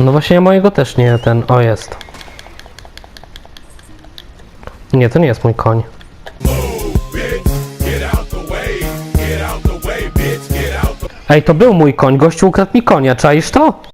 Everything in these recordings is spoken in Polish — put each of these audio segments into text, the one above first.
No właśnie ja mojego też nie ten. O jest. Nie, to nie jest mój koń. Ej, to był mój koń. Gościu ukradł mi konia. Czaisz to?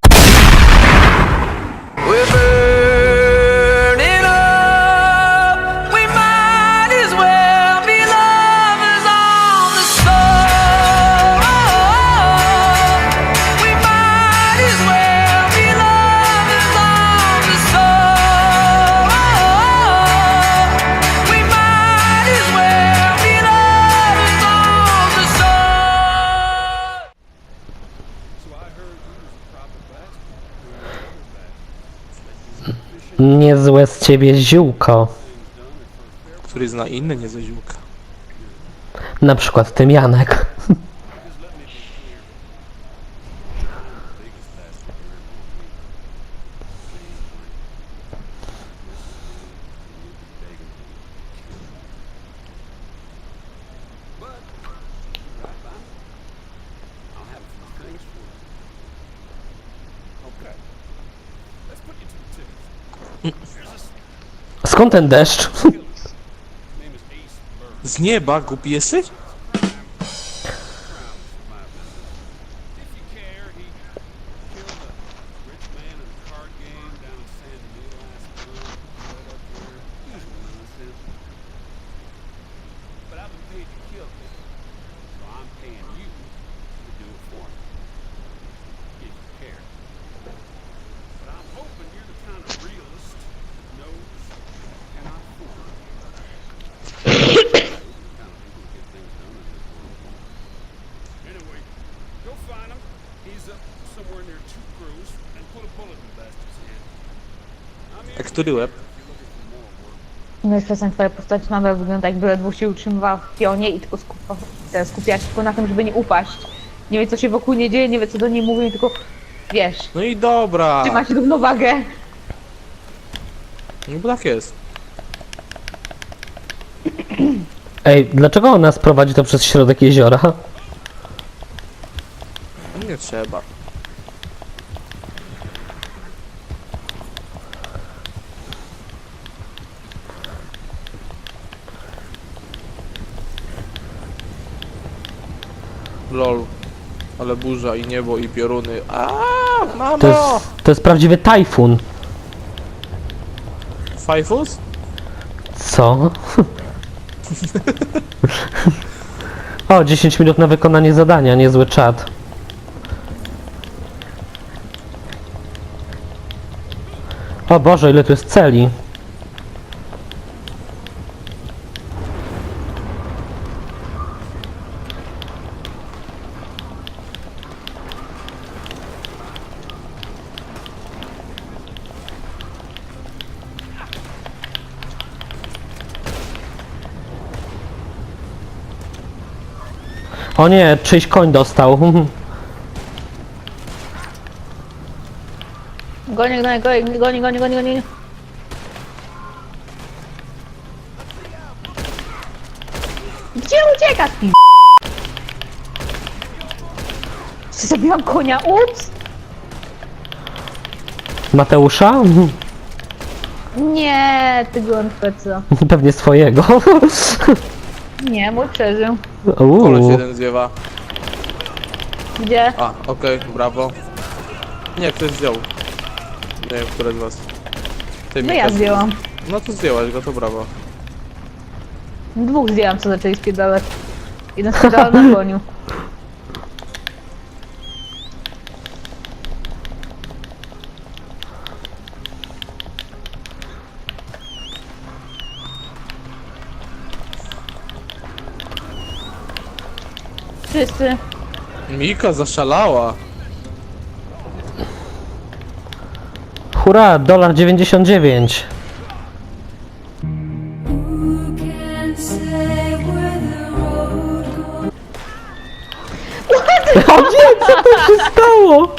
Niezłe z ciebie ziółko. Który zna inne niezłe ziółka. Na przykład tym Janek. Skąd ten deszcz? Z nieba głupi jesteś? Który łeb? No i czasem twoja postać nadal wygląda jakby ledwo się utrzymywała w pionie i tylko skupa, te skupiała się tylko na tym, żeby nie upaść. Nie wie co się wokół nie dzieje, nie wie co do niej mówią, tylko wiesz, No i dobra. trzymać równowagę. No bo tak jest. Ej, dlaczego on nas prowadzi to przez środek jeziora? Nie trzeba. Lol. Ale burza i niebo i pioruny. A, To mamo! jest, to jest prawdziwy tajfun. Fajfus? Co? o, 10 minut na wykonanie zadania, niezły czat. O Boże, ile tu jest celi. O nie, czyjś koń dostał. Gonię, gonię, gonię, gonię, gonię, gonię. Gdzie uciekasz, pi... Zabiłam konia? Ups! Mateusza? Nie, tego NPC. Pewnie swojego. Nie, mój przeżył. Koleś Uuu. jeden zjeba. Gdzie? A, okej, brawo. Nie, ktoś zdjął. Nie wiem, który z was. Ty No ja zdjęłam. No to zdjęłaś go, to brawo. Dwóch zdjęłam, co zaczęli spierdalać. Jeden spierdalał na koniu. Wszyscy. Mika zaszalała. Hurra, dolar 99. can say where the road goes. O nie, co to się stało?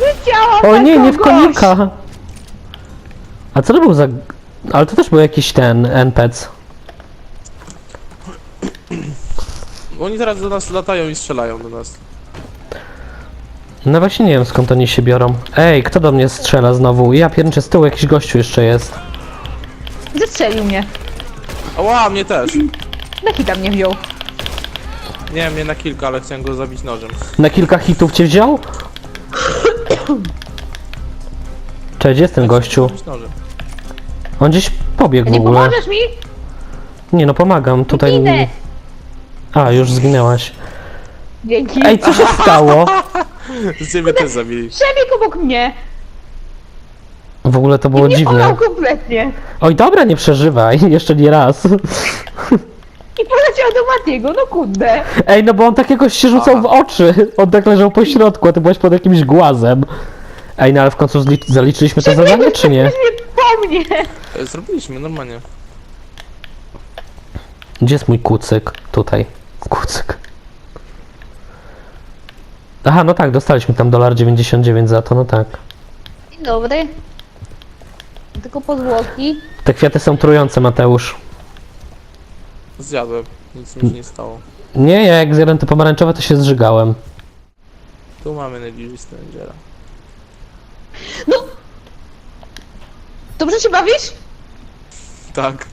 Leciałam O na nie, nie w kogoś. konika. A co to był za... Ale to też był jakiś ten NPC. Oni teraz do nas latają i strzelają do nas. No właśnie nie wiem skąd oni się biorą. Ej, kto do mnie strzela znowu? Ja pierniczę z tyłu jakiś gościu jeszcze jest. Zestrzelił mnie. Ała, mnie też. Taki tam nie wziął. Nie, mnie na kilka, ale chciałem go zabić nożem. Na kilka hitów cię wziął? Cześć, gdzie jest ten gościu? Zabić nożem. On gdzieś pobiegł w Nie ogóle. pomożesz mi? Nie no, pomagam. Tutaj... Ginę. A, już zginęłaś. Dzięki. Ej, co się stało? Z ciebie też zabili. Przebiegł obok mnie. W ogóle to było nie dziwne. polał kompletnie. Oj, dobra, nie przeżywaj. Jeszcze nie raz. I poleciał do Matiego, no kurde. Ej, no bo on tak jakoś się rzucał w oczy. On tak leżał po środku, a ty byłeś pod jakimś głazem. Ej, no ale w końcu zli- zaliczyliśmy to zadanie, czy nie? Po mnie. E, Zrobiliśmy, normalnie. Gdzie jest mój kucyk? Tutaj. Kucyk. Aha, no tak, dostaliśmy tam dolar 99 za to, no tak. Dzień dobry. Tylko pozłoki. Te kwiaty są trujące, Mateusz. Zjadłem. Nic mi się nie stało. Nie, ja jak zjadłem te pomarańczowe, to się zżygałem. Tu mamy najbliżej Strangera. Dobrze się bawisz? Tak.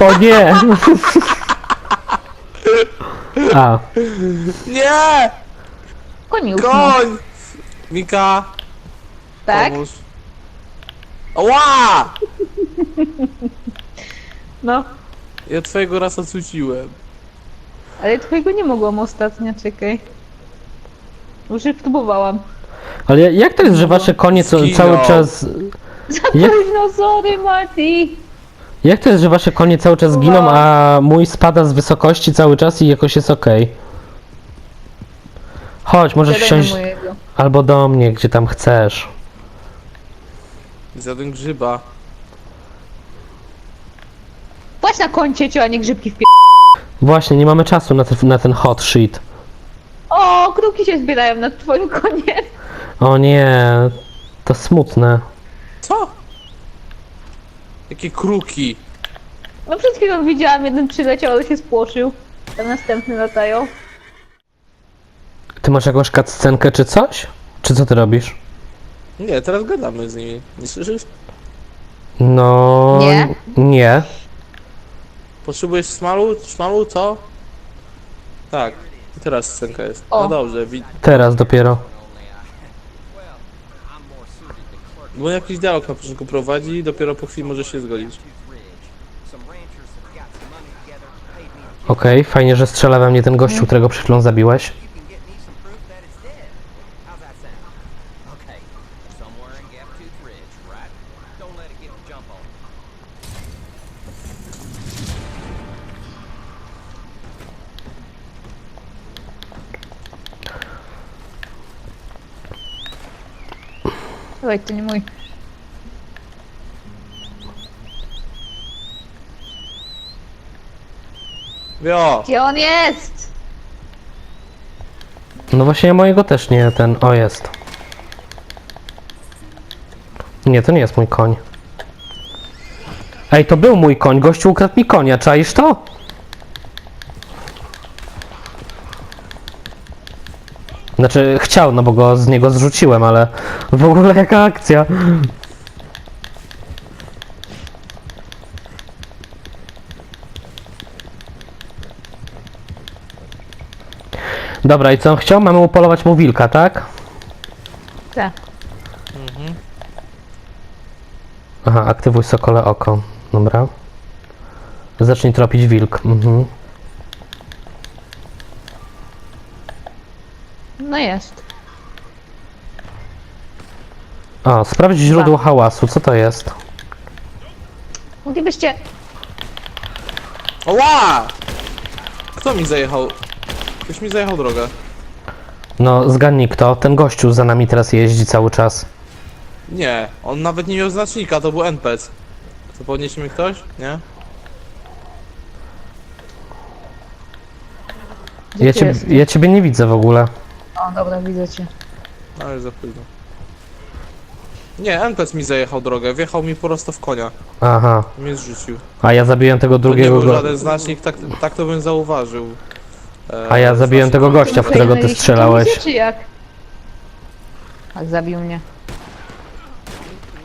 O nie! A, Nie! Koniusz. Koń! Mika, Tak? pomóż. Ała! No. Ja twojego raz odsuciłem. Ale twojego nie mogłam ostatnio, czekaj. Już je próbowałam. ale jak to jest, że wasze konie co, cały czas... Za Jak- późno, sorry Mati. Jak to jest, że wasze konie cały czas giną, a mój spada z wysokości cały czas i jakoś jest okej? Chodź, możesz Siadaj wsiąść na mojego. albo do mnie, gdzie tam chcesz. Zjadłem grzyba. Płać na koncie, cio, a nie grzybki w pie... Właśnie, nie mamy czasu na, te, na ten hot shit. O, kruki się zbierają nad twoim koniem. O nie, to smutne. Co? Jakie kruki. No przed chwilą widziałam, jeden przyleciał, ale się spłoszył. Tam następny latają. Ty masz jakąś cutscenkę czy coś? Czy co ty robisz? Nie, teraz gadamy z nimi. Nie słyszysz? No... Nie? Nie. Potrzebujesz szmalu? Szmalu, co? Tak. I teraz scenka jest. O. No dobrze, wi- Teraz dopiero. Bo jakiś dialog na początku prowadzi i dopiero po chwili może się zgodzić. Okej, fajnie, że strzela we mnie ten gościu, którego przed chwilą zabiłeś. Słuchaj, to nie mój. Jo! Gdzie on jest? No właśnie ja mojego też nie ten... O, jest. Nie, to nie jest mój koń. Ej, to był mój koń, gościu ukradł mi konia, czaisz to? Znaczy, chciał, no bo go z niego zrzuciłem, ale w ogóle jaka akcja. Dobra, i co on chciał? Mamy upolować mu wilka, tak? Tak. Aha, aktywuj sokole oko. Dobra. Zacznij tropić wilk. Mhm. No jest. O, sprawdź źródło hałasu. Co to jest? Moglibyście... Ała! Kto mi zajechał? Ktoś mi zajechał drogę. No, zgadnij kto. Ten gościu za nami teraz jeździ cały czas. Nie, on nawet nie miał znacznika, to był NPC. Co podniesie mi ktoś? Nie? Gdzie Ja, ty jesteś? ja ciebie nie widzę w ogóle. O, dobra, widzę cię. Ale za późno. Nie, NPC mi zajechał drogę, wjechał mi prosto w konia. Aha. Mnie zrzucił. A ja zabiłem tego To nie drugiego był go... żaden znacznik, tak, tak to bym zauważył. E, A ja zabiłem znacznik- tego gościa, w którego ty strzelałeś. Czy jak? Tak, zabił mnie.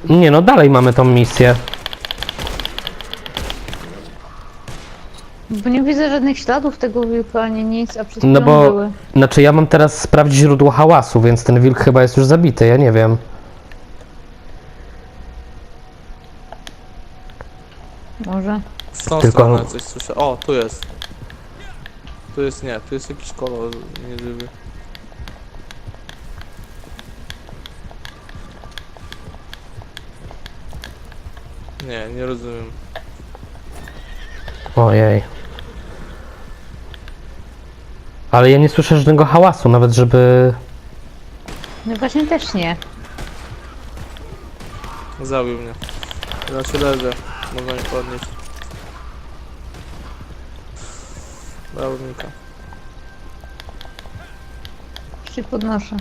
Nie no, dalej mamy tą misję. Bo nie widzę żadnych śladów tego wilka, ani nic, a przed No chwilą bo, były. znaczy ja mam teraz sprawdzić źródło hałasu, więc ten wilk chyba jest już zabity, ja nie wiem. Może. W tą Tylko- stronę coś słyszę. O, tu jest. Tu jest nie, tu jest jakiś kolor nieżywy. Nie, nie rozumiem. Ojej. Ale ja nie słyszę żadnego hałasu, nawet żeby... No właśnie też nie. Zabił mnie. Ja się leżę. Można mi podnieść. Brawo Mika. Już się podnoszę.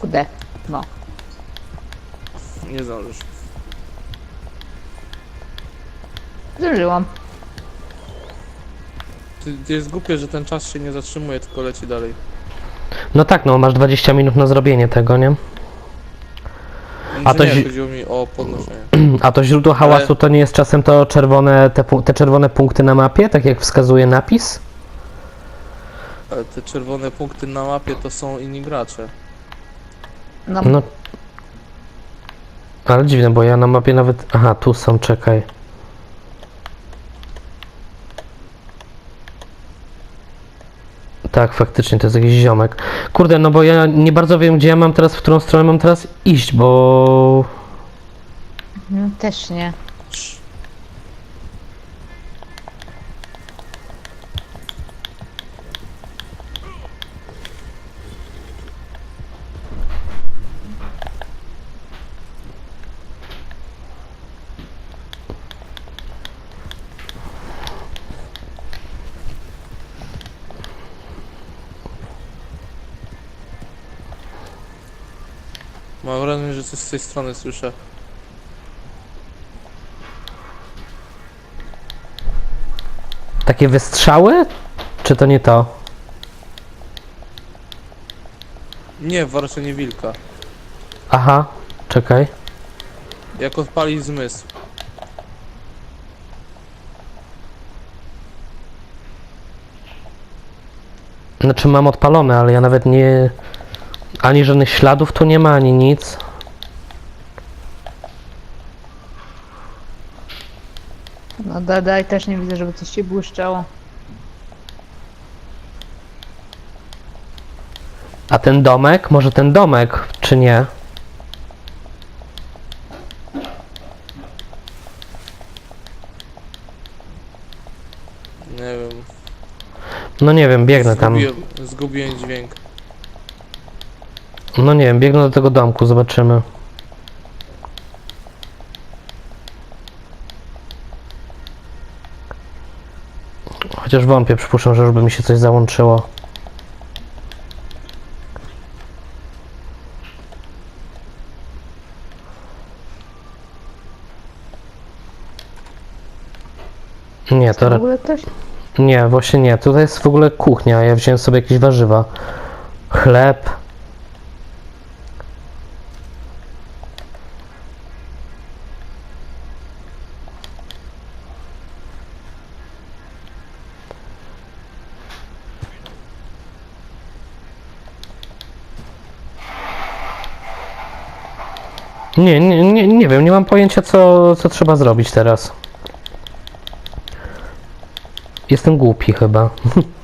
Kudę. No. Nie zdążysz. Zdążyłam. Jest głupie, że ten czas się nie zatrzymuje, tylko leci dalej. No tak, no masz 20 minut na zrobienie tego, nie? A A to to nie, zi- chodziło mi o podnoszenie. A to źródło hałasu to nie jest czasem to czerwone, te, pu- te czerwone punkty na mapie, tak jak wskazuje napis? Ale te czerwone punkty na mapie to są inni gracze. No, No. Ale dziwne, bo ja na mapie nawet... Aha, tu są, czekaj. Tak, faktycznie, to jest jakiś ziomek. Kurde, no bo ja nie bardzo wiem, gdzie ja mam teraz, w którą stronę mam teraz iść, bo... no też nie. Tej strony słyszę. Takie wystrzały? Czy to nie to? Nie, warczenie wilka. Aha, czekaj. Jak odpali zmysł. Znaczy mam odpalone, ale ja nawet nie... Ani żadnych śladów tu nie ma, ani nic. No daj, też nie widzę, żeby coś się błyszczało. A ten domek? Może ten domek, czy nie? Nie wiem. No nie wiem, biegnę tam. Zgubiłem, zgubiłem dźwięk. No nie wiem, biegnę do tego domku, zobaczymy. Chociaż wątpię, przypuszczam, że już by mi się coś załączyło. Nie, to W ogóle nie, właśnie nie. Tutaj jest w ogóle kuchnia. Ja wziąłem sobie jakieś warzywa. Chleb. Nie, nie, nie, nie wiem, nie mam pojęcia co, co trzeba zrobić teraz. Jestem głupi chyba.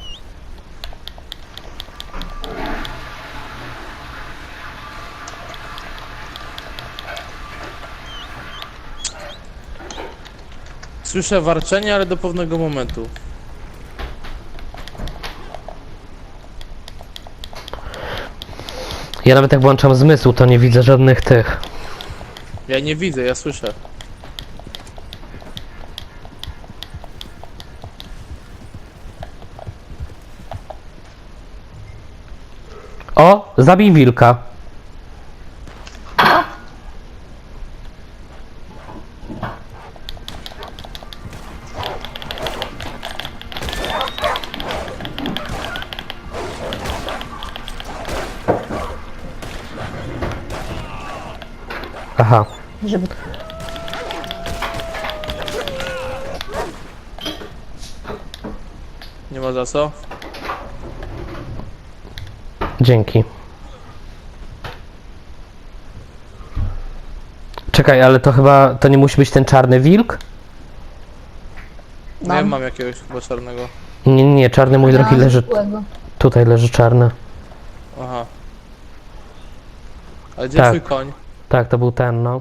Słyszę warczenie, ale do pewnego momentu. Ja nawet jak włączam zmysł, to nie widzę żadnych tych. Ja nie widzę, ja słyszę. O, zabij wilka. Aha. Za co. Dzięki. Czekaj, ale to chyba, to nie musi być ten czarny wilk? Nie Mam. mam jakiegoś chyba czarnego. Nie, nie, nie, czarny mój drogi leży, tutaj leży czarny. Aha. A gdzie Tak. twój koń? Tak, to był ten, no.